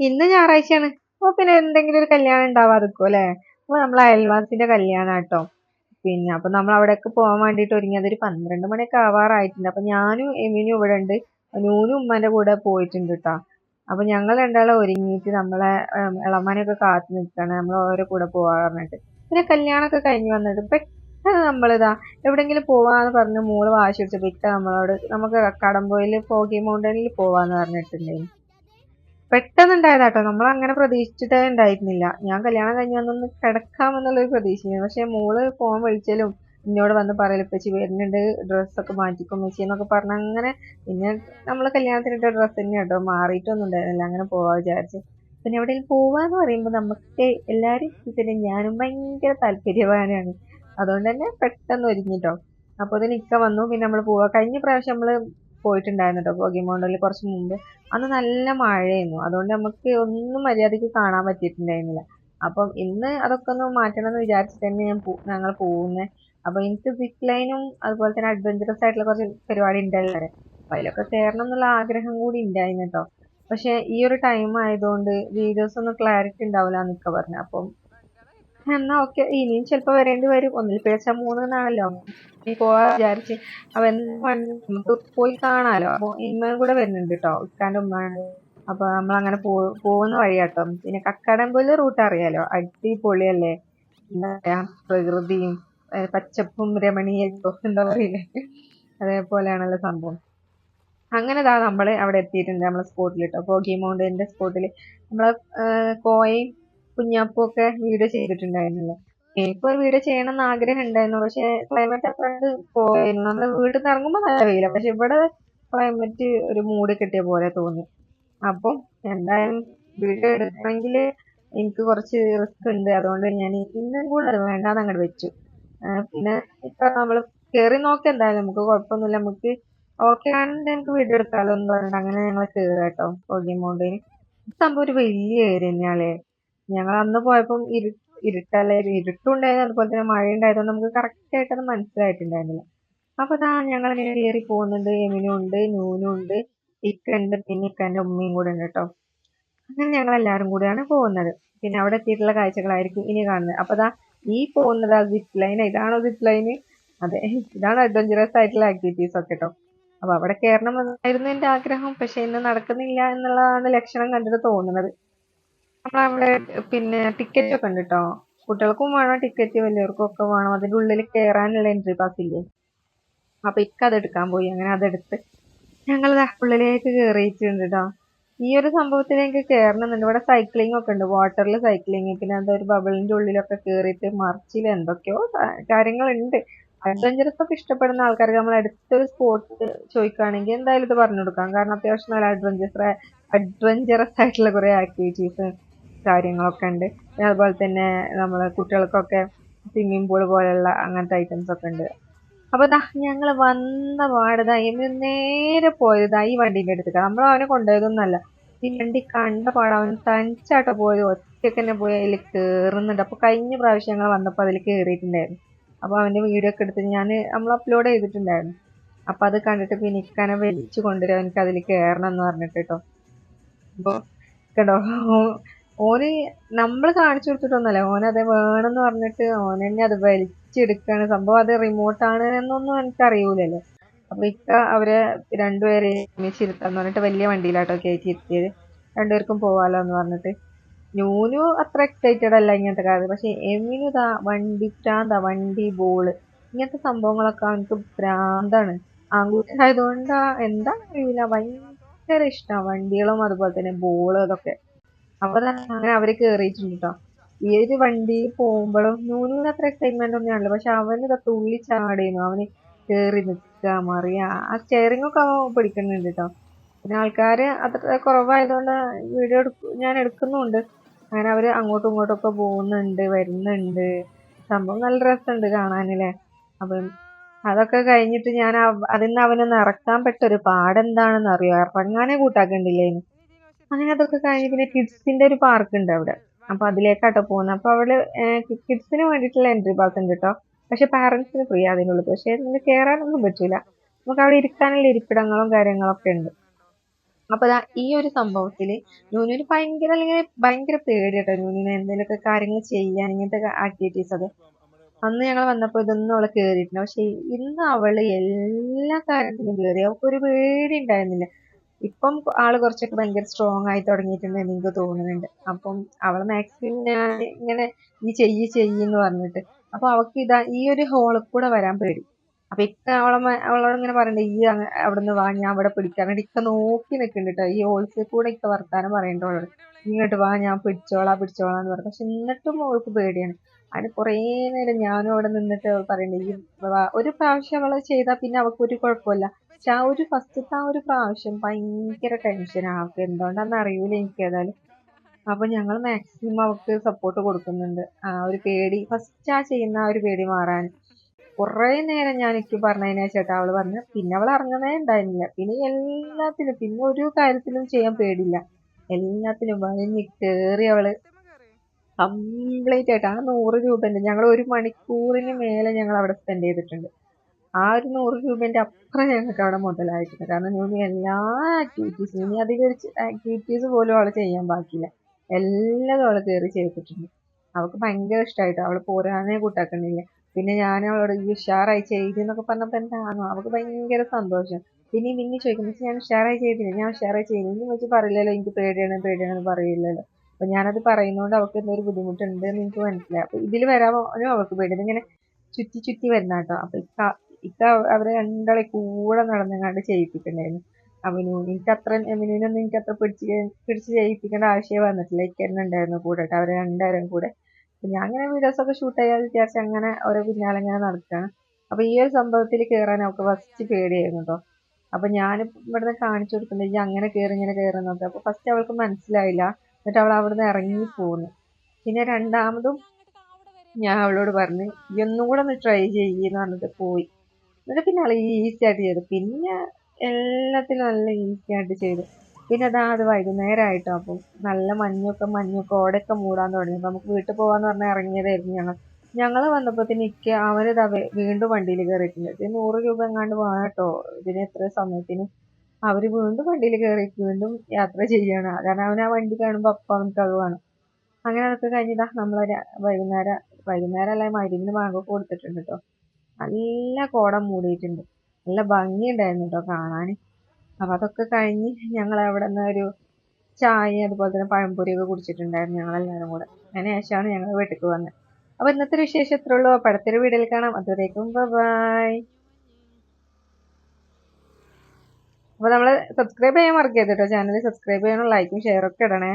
ഇന്ന് ഞായറാഴ്ചയാണ്. അപ്പൊ പിന്നെ എന്തെങ്കിലും ഒരു കല്യാണം ഉണ്ടാവാതിരിക്കും അല്ലേ? അപ്പൊ നമ്മളെ അയൽവാസിന്റെ കല്യാണം കേട്ടോ പിന്നെ അപ്പൊ നമ്മൾ അവിടേക്ക് പോകാൻ വേണ്ടിയിട്ട് ഒരുങ്ങിയത് ഒരു പന്ത്രണ്ട് മണിയൊക്കെ ആവാറായിട്ടുണ്ട്. അപ്പൊ ഞാനും എമിനും ഇവിടെ ഉണ്ട്. നൂനും ഉമ്മന്റെ കൂടെ പോയിട്ടുണ്ട് കേട്ടോ അപ്പൊ ഞങ്ങൾ രണ്ടാളും ഒരുങ്ങിയിട്ട് നമ്മളെ ഇളമാനെയൊക്കെ കാത്തു നിൽക്കുകയാണ്. നമ്മൾ ഓരോ കൂടെ പറഞ്ഞിട്ട്. പിന്നെ കല്യാണമൊക്കെ കഴിഞ്ഞ് വന്നിട്ട് പെട്ടെന്ന് നമ്മളിതാ എവിടെങ്കിലും പോവാന്ന് പറഞ്ഞ് മോൾ വാശി പിടിച്ചപ്പോ ഇക്ക നമ്മളോട് നമുക്ക് കടമ്പോയിൽ പോകി മൗണ്ടനിൽ പോവാന്ന് പറഞ്ഞിട്ടുണ്ടായിരുന്നു. പെട്ടെന്നുണ്ടായതാട്ടോ. നമ്മൾ അങ്ങനെ പ്രതീക്ഷിച്ചിട്ടേ ഉണ്ടായിരുന്നില്ല. ഞാൻ കല്യാണം കഴിഞ്ഞ് വന്നൊന്ന് കിടക്കാമെന്നുള്ളൊരു പ്രതീക്ഷയായിരുന്നു. പക്ഷെ മോൾ ഫോൺ വിളിച്ചാലും എന്നോട് വന്ന് പറയൽ ഉപ്പച്ചി വരുന്നുണ്ട് ഡ്രസ്സൊക്കെ മാറ്റിക്കോ ഉമ്മച്ചി എന്നൊക്കെ അങ്ങനെ പിന്നെ നമ്മൾ കല്യാണത്തിനിട്ട ഡ്രസ്സ് തന്നെ കേട്ടോ. മാറിയിട്ടൊന്നും ഉണ്ടായിരുന്നില്ല. അങ്ങനെ പോവാ വിചാരിച്ചു. പിന്നെ എവിടെയും പോവാന്ന് പറയുമ്പോൾ നമുക്ക് എല്ലാവരും പിന്നെ ഞാനും ഭയങ്കര താല്പര്യവാനാണ്. അതുകൊണ്ട് തന്നെ പെട്ടെന്ന് ഒരുങ്ങിട്ടോ. അപ്പോൾ അതിന് ഇക്ക വന്നു. പിന്നെ നമ്മൾ പോവാ. കഴിഞ്ഞ പ്രാവശ്യം നമ്മൾ പോയിട്ടുണ്ടായിരുന്നു കേട്ടോ പോകിമോണ്ടോയിൽ കുറച്ച് മുമ്പ്. അന്ന് നല്ല മഴയായിരുന്നു. അതുകൊണ്ട് നമുക്ക് ഒന്നും മര്യാദയ്ക്ക് കാണാൻ പറ്റിയിട്ടുണ്ടായിരുന്നില്ല. അപ്പം ഇന്ന് അതൊക്കെ ഒന്ന് മാറ്റണം എന്ന് വിചാരിച്ചിട്ട് തന്നെ ഞാൻ ഞങ്ങൾ പോകുന്നത് അപ്പോൾ എനിക്ക് സിപ്പ് ലൈനും അതുപോലെ തന്നെ അഡ്വഞ്ചറസ് ആയിട്ടുള്ള കുറച്ച് പരിപാടി ഉണ്ടല്ലോ. അപ്പോൾ അതിലൊക്കെ കയറണം എന്നുള്ള ആഗ്രഹം കൂടി ഉണ്ടായിരുന്നു കേട്ടോ. പക്ഷേ ഈ ഒരു ടൈം ആയതുകൊണ്ട് വീഡിയോസ് ഒന്നും ക്ലാരിറ്റി ഉണ്ടാവില്ല എന്നൊക്കെ പറഞ്ഞു. അപ്പം എന്നാ ഓക്കെ. ഇനിയും ചിലപ്പോൾ വരേണ്ടി വരും. ഒന്നിൽ പേച്ച മൂന്ന് നീ പോവാ വിചാരിച്ച്. അവൻ പോയി കാണാലോ. അപ്പൊ ഇമ്മയും കൂടെ വരുന്നുണ്ട് കേട്ടോ ഇക്കാന്റെ ഉമ്മയാണ് അപ്പൊ നമ്മൾ അങ്ങനെ പോകുന്ന വഴിയാട്ടോ പിന്നെ കക്കാടംപൊയിലെ റൂട്ട് അറിയാലോ? അടിപൊളിയല്ലേ? എന്താ പറയാ? പ്രകൃതിയും പച്ചപ്പും രമണീയവും എന്താ പറയില്ലേ അതേപോലെയാണല്ലോ സംഭവം. അങ്ങനെ ഇതാ നമ്മൾ അവിടെ എത്തിയിട്ടുണ്ട്. നമ്മളെ സ്പോട്ടിൽ കേട്ടോ പോഗി മൗണ്ടിന്റെ സ്പോട്ടിൽ നമ്മളെ കോയയും കുഞ്ഞാപ്പും ഒക്കെ വീഡിയോ ചെയ്തിട്ടുണ്ടായിരുന്നല്ലോ? എനിക്ക് ഒരു വീഡിയോ ചെയ്യണം എന്ന് ആഗ്രഹം ഉണ്ടായിരുന്നു. പക്ഷെ ക്ലൈമറ്റ് അപ്പണ്ട് പോയിരുന്നു നമ്മൾ വീട്ടിൽ നിന്ന് ഇറങ്ങുമ്പോൾ നല്ല വെയില. പക്ഷെ ഇവിടെ ക്ലൈമറ്റ് ഒരു മൂഡ് കിട്ടിയ പോലെ തോന്നി. അപ്പം എന്തായാലും വീഡിയോ എടുക്കണമെങ്കിൽ എനിക്ക് കുറച്ച് റിസ്ക് ഉണ്ട്. അതുകൊണ്ട് ഞാൻ ഇന്നും കൂടെ വേണ്ടാന്ന് അങ്ങോട്ട് വെച്ചു. പിന്നെ ഇപ്പൊ നമ്മൾ കയറി നോക്കി എന്തായാലും നമുക്ക് കുഴപ്പമൊന്നുമില്ല. നമുക്ക് ഓക്കെ ആണെങ്കിൽ എനിക്ക് വീഡിയോ എടുക്കാമല്ലോ എന്ന് പറഞ്ഞിട്ട് അങ്ങനെ ഞങ്ങൾ കയറാം കേട്ടോ പോകി സംഭവം ഒരു വലിയ ഏരിയ തന്നെയാളേ ഞങ്ങൾ അന്ന് പോയപ്പം ഇരു ഇരുട്ടല്ലേ ഇരുട്ടുണ്ടായിരുന്നു. അതുപോലെ തന്നെ മഴ ഉണ്ടായിരുന്നു നമുക്ക് കറക്റ്റ് ആയിട്ട് അത് മനസ്സിലായിട്ടുണ്ടായിരുന്നില്ല. അപ്പൊ ദാ ഞങ്ങൾ ഇങ്ങനെ കയറി പോകുന്നുണ്ട്. എമിനും ഉണ്ട് നൂനും ഉണ്ട്. ഇക്ക ഉണ്ട് പിന്നെ ഇക്കന്റെ ഉമ്മയും കൂടെ ഉണ്ട് കേട്ടോ. അങ്ങനെ ഞങ്ങൾ എല്ലാവരും കൂടിയാണ് പോകുന്നത്. പിന്നെ അവിടെ എത്തിയിട്ടുള്ള കാഴ്ചകളായിരിക്കും ഇനി കാണുന്നത്. അപ്പൊ ദാ ഈ പോകുന്നത് ആ സിപ്പ് ലൈൻ ഇതാണോ സിപ്പ് ലൈന് അതെ. ഇതാണ് അഡ്വഞ്ചറസ് ആയിട്ടുള്ള ആക്ടിവിറ്റീസ് ഒക്കെ കേട്ടോ. അപ്പൊ അവിടെ കയറണം എന്നായിരുന്നു എന്റെ ആഗ്രഹം. പക്ഷെ ഇന്ന് നടക്കുന്നില്ല എന്നുള്ളതാണ് ലക്ഷണം കണ്ടിട്ട് തോന്നുന്നത്. നമ്മളവിടെ പിന്നെ ടിക്കറ്റ് ഒക്കെ ഉണ്ട് കേട്ടോ കുട്ടികൾക്കും വേണം ടിക്കറ്റ് വലിയവർക്കും ഒക്കെ വേണം. അതിന്റെ ഉള്ളിൽ കയറാനുള്ള എൻട്രി പാസ് ഇല്ലേ? അപ്പൊ ഇക്ക അതെടുക്കാൻ പോയി. അങ്ങനെ അതെടുത്ത് ഞങ്ങൾ ഉള്ളിലേക്ക് കയറിയിട്ടുണ്ട് ട്ടോ. ഈ ഒരു സംഭവത്തിലേക്ക് കയറണമെന്നുണ്ട് ഇവിടെ സൈക്ലിംഗ് ഒക്കെ ഉണ്ട്. വാട്ടറിൽ സൈക്ലിംഗ് പിന്നെ എന്താ ഒരു ബബിളിന്റെ ഉള്ളിലൊക്കെ കയറിയിട്ട് മറിച്ചിൽ എന്തൊക്കെയോ കാര്യങ്ങളുണ്ട്. അഡ്വഞ്ചറസ് ഒക്കെ ഇഷ്ടപ്പെടുന്ന ആൾക്കാർക്ക് നമ്മൾ അടുത്തൊരു സ്പോട്ട് ചോദിക്കുകയാണെങ്കിൽ എന്തായാലും ഇത് പറഞ്ഞു കൊടുക്കാം. കാരണം അത്യാവശ്യം നല്ല അഡ്വഞ്ചറസ് അഡ്വഞ്ചറസ് ആയിട്ടുള്ള കുറെ ആക്ടിവിറ്റീസ് കാര്യങ്ങളൊക്കെ ഉണ്ട്. പിന്നെ അതുപോലെ തന്നെ നമ്മൾ കുട്ടികൾക്കൊക്കെ സ്വിമ്മിംഗ് പൂൾ പോലെയുള്ള അങ്ങനത്തെ ഐറ്റംസ് ഒക്കെ ഉണ്ട്. അപ്പൊ ദാ ഞങ്ങൾ വന്ന പാടതാ നേരെ പോയതാ ഈ വണ്ടീന്റെ അടുത്തേക്ക്. നമ്മൾ അവനെ കൊണ്ടുപോയതൊന്നല്ല ഈ വണ്ടി കണ്ട പാടം അവൻ തനിച്ചാട്ടോ പോയത്. ഒറ്റയ്ക്ക് തന്നെ പോയി അതിൽ കയറുന്നുണ്ട് അപ്പൊ കഴിഞ്ഞ പ്രാവശ്യം ഞങ്ങൾ വന്നപ്പോൾ അതിൽ കയറിയിട്ടുണ്ടായിരുന്നു അപ്പൊ അവന്റെ വീഡിയോ ഒക്കെ എടുത്ത് ഞാൻ നമ്മൾ അപ്ലോഡ് ചെയ്തിട്ടുണ്ടായിരുന്നു. അപ്പൊ അത് കണ്ടിട്ട് പിന്നെ ഇക്കാനെ വലിച്ചു കൊണ്ടുവരും. എനിക്ക് അതിൽ കയറണം എന്ന് പറഞ്ഞിട്ട് കേട്ടോ. അപ്പൊ കണ്ടോ? ഓന് നമ്മൾ കാണിച്ചു കൊടുത്തിട്ടൊന്നുമല്ല. ഓൻ അത് വേണമെന്ന് പറഞ്ഞിട്ട് ഓൻ തന്നെ അത് വലിച്ചെടുക്കാണ് സംഭവം അത് ആണ് എന്നൊന്നും എനിക്ക് അറിയൂലല്ലോ. അപ്പൊ ഇക്ക അവരെ രണ്ടുപേരെ ഒരുമിച്ചിരുത്താന്ന് പറഞ്ഞിട്ട് വലിയ വണ്ടിയിലാട്ടോ കയറ്റി ഇരുത്തിയത് രണ്ടുപേർക്കും പോവാലോ എന്ന് പറഞ്ഞിട്ട്. ന്യൂനു അത്ര എക്സൈറ്റഡ് അല്ല ഇങ്ങനത്തെ കാര്യം. പക്ഷെ എമിനു ഇതാ വണ്ടി ഭ്രാന്താ വണ്ടി ബോൾ ഇങ്ങനത്തെ സംഭവങ്ങളൊക്കെ അവനക്ക് ഭ്രാന്താണ്. ആൺകുട്ടി ആയതുകൊണ്ടാ എന്താ അറിയില്ല. ഭയങ്കര ഇഷ്ടമാണ് വണ്ടികളും അതുപോലെ തന്നെ ബോൾ അതൊക്കെ. അപ്പൊ അങ്ങനെ അവർ കേറിയിട്ടുണ്ട് കേട്ടോ ഈ ഒരു വണ്ടി പോകുമ്പോഴും നൂലിന് അത്ര എക്സൈറ്റ്മെന്റ് ഒന്നും ആണല്ലോ പക്ഷെ അവന് തുള്ളി ചാടിയിരുന്നു. അവന് കേറി നിൽക്കുക മറിയ ആ സ്റ്റെയറിംഗ് ഒക്കെ അവൻ പിടിക്കുന്നുണ്ട് കേട്ടോ പിന്നെ ആൾക്കാര് അത്ര കുറവായതുകൊണ്ട് വീഡിയോ ഞാൻ എടുക്കുന്നുണ്ട്. അങ്ങനെ അവർ അങ്ങോട്ടും ഇങ്ങോട്ടും ഒക്കെ പോകുന്നുണ്ട് വരുന്നുണ്ട്. സംഭവം നല്ല രസമുണ്ട് കാണാനല്ലേ? അപ്പം അതൊക്കെ കഴിഞ്ഞിട്ട് ഞാൻ അതിൽ നിന്ന് അവനൊന്ന് ഇറക്കാൻ പെട്ടൊരു പാടെന്താണെന്ന് അറിയോ ഇറങ്ങാനേ കൂട്ടാക്കണ്ടില്ലേന്. അങ്ങനെ അതൊക്കെ കഴിഞ്ഞ് പിന്നെ കിഡ്സിന്റെ ഒരു പാർക്ക് ഉണ്ട് അവിടെ. അപ്പൊ അതിലേക്കാട്ടോ പോകുന്നത്. അപ്പൊ അവൾ കിഡ്സിന് വേണ്ടിട്ടുള്ള എൻട്രി പാസ് ഉണ്ട് കേട്ടോ പക്ഷെ പാരന്റ്സിന് ഫ്രീ അതിനുള്ളത് പക്ഷെ ഇതിന് കയറാനൊന്നും പറ്റൂല. നമുക്ക് അവിടെ ഇരിക്കാനുള്ള ഇരിപ്പിടങ്ങളും കാര്യങ്ങളൊക്കെ ഉണ്ട്. അപ്പൊ ഈ ഒരു സംഭവത്തിൽ നൂനുവിന് ഭയങ്കര അല്ലെങ്കിൽ ഭയങ്കര പേടി കേട്ടോ നൂനുവിന് എന്തെങ്കിലുമൊക്കെ കാര്യങ്ങൾ ചെയ്യാൻ ഇങ്ങനത്തെ ആക്ടിവിറ്റീസ് ഒക്കെ. അന്ന് ഞങ്ങൾ വന്നപ്പോൾ ഇതൊന്നും അവളെ കേറിയിട്ടില്ല. പക്ഷെ ഇന്ന് അവൾ എല്ലാ കാര്യത്തിലും കേറി. അവൾക്കൊരു പേടി ഉണ്ടായിരുന്നില്ല. ഇപ്പം ആൾ കുറച്ചൊക്കെ ഭയങ്കര സ്ട്രോങ് ആയി തുടങ്ങിയിട്ടുണ്ടെന്ന് എനിക്ക് തോന്നുന്നുണ്ട്. അപ്പം അവൾ മാക്സിമം ഞാൻ ഇങ്ങനെ ഈ ചെയ്യ് ചെയ്യെന്ന് പറഞ്ഞിട്ട്. അപ്പൊ അവൾക്ക് ഇതാ ഈ ഒരു ഹോളിൽ കൂടെ വരാൻ പേടി. അപ്പൊ ഇക്ക അവളെ അവളോട് ഇങ്ങനെ പറയണ്ട ഈ അവിടുന്ന് വാ ഞാൻ അവിടെ പിടിക്കാൻ ഇക്ക നോക്കി നിൽക്കുന്നുണ്ട് കേട്ടോ ഈ ഹോൾസിൽ കൂടെ ഇക്ക വർത്താനം പറയണ്ട അവളോട്. ഇങ്ങോട്ട് വാ ഞാൻ പിടിച്ചോളാ പിടിച്ചോളാം എന്ന് പറഞ്ഞു പക്ഷെ എന്നിട്ടും അവൾക്ക് പേടിയാണ്. അതിന് കുറേ നേരം ഞാനും അവിടെ നിന്നിട്ട് അവൾ പറയണ്ടേ ഈ ഒരു പ്രാവശ്യം അവൾ ചെയ്താൽ പിന്നെ അവൾക്ക് ഒരു കുഴപ്പമില്ല. പക്ഷെ ആ ഒരു ഫസ്റ്റത്തെ ആ ഒരു പ്രാവശ്യം ഭയങ്കര ടെൻഷൻ അവക്ക് എന്തുകൊണ്ടാന്ന് അറിയൂല എനിക്ക് ഏതായാലും. അപ്പൊ ഞങ്ങൾ മാക്സിമം അവൾക്ക് സപ്പോർട്ട് കൊടുക്കുന്നുണ്ട്. ആ ഒരു പേടി. ഫസ്റ്റ് ആ ചെയ്യുന്ന ആ ഒരു പേടി മാറാൻ. കുറേ നേരം ഞാൻ എനിക്ക് പറഞ്ഞതിന് ചേട്ടാ അവൾ പറഞ്ഞു പിന്നെ അവൾ ഇറങ്ങുന്നേ ഉണ്ടായിരുന്നില്ല. പിന്നെ എല്ലാത്തിനും പിന്നെ ഒരു കാര്യത്തിലും ചെയ്യാൻ പേടില്ല എല്ലാത്തിനും വലിഞ്ഞ് കേറി അവൾ കംപ്ലീറ്റ് ആയിട്ട്. ആ നൂറ് രൂപന്റെ ഞങ്ങൾ ഒരു മണിക്കൂറിന് മേലെ ഞങ്ങൾ അവിടെ സ്പെൻഡ് ചെയ്തിട്ടുണ്ട്. ആ ഒരു നൂറ് രൂപേന്റെ അപ്പുറം ഞങ്ങൾക്ക് അവിടെ മുതലായിട്ടില്ല കാരണം ഇനി എല്ലാ ആക്ടിവിറ്റീസും ഇനി അധികം ആക്ടിവിറ്റീസ് പോലും അവൾ ചെയ്യാൻ ബാക്കിയില്ല. എല്ലാം അവൾ കയറി ചെയ്തിട്ടുണ്ട്. അവൾക്ക് ഭയങ്കര ഇഷ്ടമായിട്ടോ അവൾ പോരാനേ കൂട്ടാക്കണില്ല? പിന്നെ ഞാൻ അവളോട് ഈ ഉഷാറായി ചെയ്തെന്നൊക്കെ പറഞ്ഞപ്പോ എന്താണോ? അവൾക്ക് ഭയങ്കര സന്തോഷം. പിന്നെ പിന്നെ ചോദിക്കും "മിസ്, ഞാൻ ഉഷാറായി ചെയ്തില്ല? ഞാൻ ഉഷാറായി ചെയ്യുന്നു ഇനി വെച്ച് പറയില്ലല്ലോ. എനിക്ക് പേടിയാണ് പേടിയാണെന്ന് പറയില്ലല്ലോ. അപ്പൊ ഞാനത് പറയുന്നോണ്ട് അവൾക്ക് എന്തൊരു ബുദ്ധിമുട്ടുണ്ട് എന്ന് എനിക്ക് മനസ്സിലായി. അപ്പൊ ഇതിൽ വരാൻ അവൾക്ക് പേടി. ഇതിങ്ങനെ ചുറ്റി ചുറ്റി വരുന്ന കേട്ടോ അപ്പൊ ഇക്ക അവർ രണ്ടാളെ കൂടെ നടന്നങ്ങാണ്ട് ചെയ്യിപ്പിക്കണ്ടായിരുന്നു. അവനു എനിക്ക് അത്ര എമിനൊന്നും എനിക്ക് അത്ര പിടിച്ച് പിടിച്ച് ചെയ്യിപ്പിക്കേണ്ട ആവശ്യമേ വന്നിട്ടില്ല. ഇക്ക തന്നെ ഉണ്ടായിരുന്നു കൂടെ അവരെ രണ്ടുപേരും കൂടെ. ഞാൻ അങ്ങനെ വീഡിയോസ് ഒക്കെ ഷൂട്ട് ചെയ്യാൻ വിചാരിച്ച് അങ്ങനെ ഓരോ പിന്നാലെ ഇങ്ങനെ നടക്കുകയാണ് അപ്പൊ ഈ ഒരു സംഭവത്തിൽ കയറാൻ അവൾക്ക് ഫസ്റ്റ് പേടിയായിരുന്നു കേട്ടോ. അപ്പൊ ഞാൻ ഇവിടുന്ന് കാണിച്ചു കൊടുക്കുന്നത് ഈ അങ്ങനെ കയറി ഇങ്ങനെ കയറുന്നൊക്കെ അപ്പൊ ഫസ്റ്റ് അവൾക്ക് മനസ്സിലായില്ല. എന്നിട്ട് അവൾ അവിടുന്ന് ഇറങ്ങി പോന്നു. പിന്നെ രണ്ടാമതും ഞാൻ അവളോട് പറഞ്ഞു "ഇയ്യ് ഒന്നും കൂടെ ഒന്ന് ട്രൈ ചെയ്യെന്ന് പറഞ്ഞിട്ട് പോയി. എന്നിട്ട് പിന്നെ ആൾ ഈസി ആയിട്ട് ചെയ്തു. പിന്നെ എല്ലാത്തിലും നല്ല ഈസി ആയിട്ട് ചെയ്തു. പിന്നെ അതാ അത് വൈകുന്നേരമായിട്ടോ അപ്പം നല്ല മഞ്ഞൊക്കെ മഞ്ഞൊക്കെ ഓടൊക്കെ മൂടാൻ തുടങ്ങി. അപ്പൊ നമുക്ക് വീട്ടിൽ പോകാന്ന് പറഞ്ഞാൽ ഇറങ്ങിയതായിരുന്നു ഞങ്ങൾ. ഞങ്ങൾ വന്നപ്പോൾ തന്നെ എനിക്ക് അവരിതാ വീണ്ടും വണ്ടിയിൽ കയറിയിട്ടുണ്ട് ഇത് നൂറ് രൂപ എങ്ങാണ്ട് വേണം ഇതിന് എത്ര സമയത്തിന്? അവർ വീണ്ടും വണ്ടിയിൽ കയറി വീണ്ടും യാത്ര ചെയ്യാണ്. കാരണം അവൻ ആ വണ്ടി കാണുമ്പോൾ അപ്പം അവനക്ക് അത് വേണം. അങ്ങനെ അതൊക്കെ കഴിഞ്ഞിതാ നമ്മളൊരു വൈകുന്നേരം വൈകുന്നേരം അല്ല മരുന്നിന് ബാങ്കൊക്കെ കൊടുത്തിട്ടുണ്ട് കേട്ടോ നല്ല കോടം മൂടിയിട്ടുണ്ട്. നല്ല ഭംഗിയുണ്ടായിരുന്നു കേട്ടോ കാണാൻ അപ്പൊ അതൊക്കെ കഴിഞ്ഞ് ഞങ്ങൾ അവിടെ നിന്ന് ഒരു ചായ അതുപോലെ തന്നെ പഴംപൊരിയൊക്കെ കുടിച്ചിട്ടുണ്ടായിരുന്നു ഞങ്ങളെല്ലാവരും കൂടെ. അതിന് ശേഷമാണ് ഞങ്ങൾ വീട്ടിലേക്ക് വന്നത് അപ്പൊ ഇന്നത്തെ വിശേഷം ഇത്രേ ഉള്ളൂ. അപ്പോൾ അടുത്തൊരു വീഡിയോയിൽ കാണാം. അതുവരേക്കും ബൈ. അപ്പോൾ നമ്മൾ സബ്സ്ക്രൈബ് ചെയ്യാൻ മറക്കരുത് കേട്ടോ ചാനൽ സബ്സ്ക്രൈബ് ചെയ്യണം ലൈക്കും ഷെയറും ഒക്കെ ഇടണേ.